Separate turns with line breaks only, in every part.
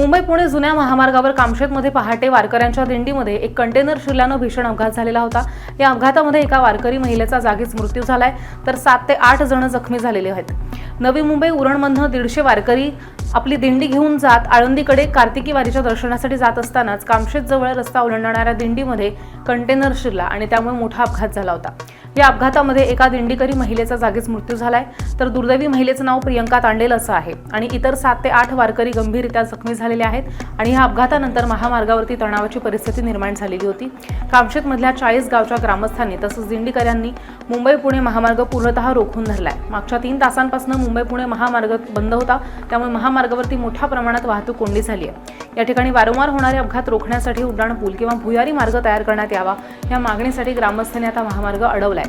मुंबई पुणे जुन्या महामार्गावर कामशेतमध्ये पहाटे वारकऱ्यांच्या दिंडीमध्ये एक कंटेनर शिरल्यानं भीषण अपघात झालेला होता. या अपघातामध्ये एका वारकरी महिलेचा जागीच मृत्यू झालाय. तर सात ते आठ जण जखमी झालेले आहेत. नवी मुंबई उरणमधनं दीडशे वारकरी आपली दिंडी घेऊन जात आळंदीकडे कार्तिकी वारीच्या दर्शनासाठी जात असतानाच कामशेत जवळ रस्ता ओलांडणाऱ्या दिंडीमध्ये कंटेनर शिरला आणि त्यामुळे मोठा अपघात झाला होता. या अपघातामध्ये एका दिंडीकरी महिलेचा जागीच मृत्यू झालाय. तर दुर्दैवी महिलेचं नाव प्रियंका तांडेल असं आहे. आणि इतर सात ते आठ वारकरी गंभीररित्या जखमी झालेले आहेत आणि या अपघातानंतर महामार्गावरती तणावाची परिस्थिती निर्माण झालेली होती. कामशेतमधल्या चाळीस गावच्या ग्रामस्थांनी तसंच दिंडीकऱ्यांनी मुंबई पुणे महामार्ग पूर्णतः रोखून धरलाय. मागच्या तीन तासांपासून मुंबई पुणे महामार्ग बंद होता. त्यामुळे महामार्गावरती मोठ्या प्रमाणात वाहतूक कोंडी झाली आहे. या ठिकाणी वारंवार होणारे अपघात रोखण्यासाठी उड्डाण पूल किंवा भुयारी मार्ग तयार करण्यात यावा या मागणीसाठी ग्रामस्थांनी आता महामार्ग अडवलाय.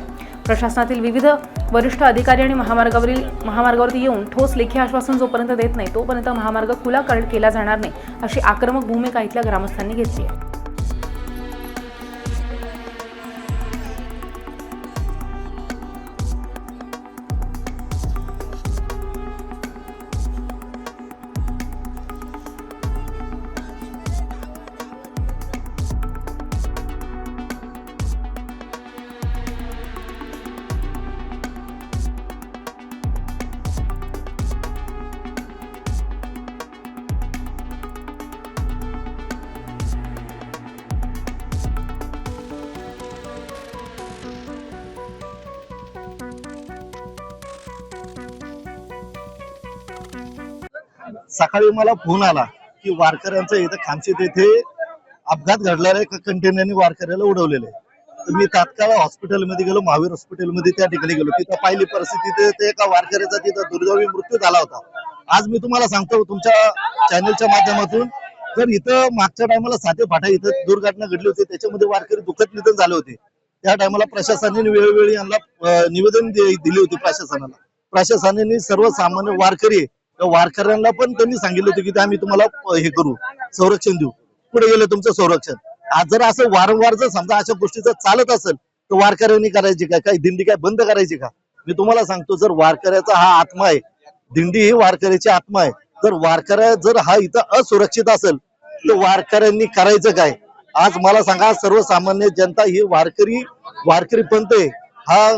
प्रशासनातील विविध वरिष्ठ अधिकारी आणि महामार्गावरील महामार्गावरती येऊन ठोस लेखी आश्वासन जोपर्यंत देत नाही तोपर्यंत महामार्ग खुला कर केला जाणार नाही अशी आक्रमक भूमिका इथल्या ग्रामस्थांनी घेतली आहे.
सकाळी मला फोन आला की वारकऱ्यांचा इथं खामशेत येथे अपघात घडलेला आहे कंटेनरने वारकऱ्याला उडवलेले तर मी तात्काळ हॉस्पिटलमध्ये गेलो महावीर हॉस्पिटलमध्ये त्या ठिकाणी गेलो. तिथं पाहिली परिस्थिती तिथे ते एका वारकऱ्याचा तिथं दुर्दैवी मृत्यू झाला होता. आज मी तुम्हाला सांगतो तुमच्या चॅनलच्या माध्यमातून तर इथं मागच्या टायमाला साते फाटा इथं दुर्घटना घडली होती त्याच्यामध्ये वारकरी दुखत निधन झाले होते. त्या टायमाला प्रशासनाने वेळोवेळी यांना निवेदन दिली होती प्रशासनाला. प्रशासनाने सर्वसामान्य वारकरी वारकऱ्यांना पण त्यांनी सांगितलं होतं की आम्ही तुम्हाला हे करू संरक्षण देऊ. पुढे गेलं तुमचं संरक्षण. आज जर असं वारंवार जर समजा अशा गोष्टी जर चालत असेल तर वारकऱ्यांनी करायची का? काही दिंडी काय बंद करायची का? मी तुम्हाला सांगतो जर वारकऱ्याचा हा आत्मा आहे दिंडी ही वारकऱ्याची आत्मा आहे. जर वारकऱ्या जर हा इथं असुरक्षित असेल तर वारकऱ्यांनी करायचं काय? आज मला सांगा सर्वसामान्य जनता ही वारकरी वारकरी पंत आहे. हा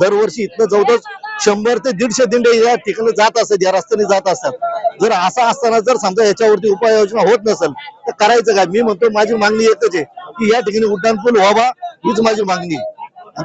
दरवर्षी इथनं जवळच शंभर ते दीडशे दिंडे या ठिकाणी जात असतात या रस्त्याने जात असतात. जर असं असताना जर समजा याच्यावरती उपाययोजना होत नसेल तर करायचं काय? मी म्हणतो माझी मागणी एकच आहे की या ठिकाणी उड्डाणपूल व्हावा हीच माझी मागणी आहे.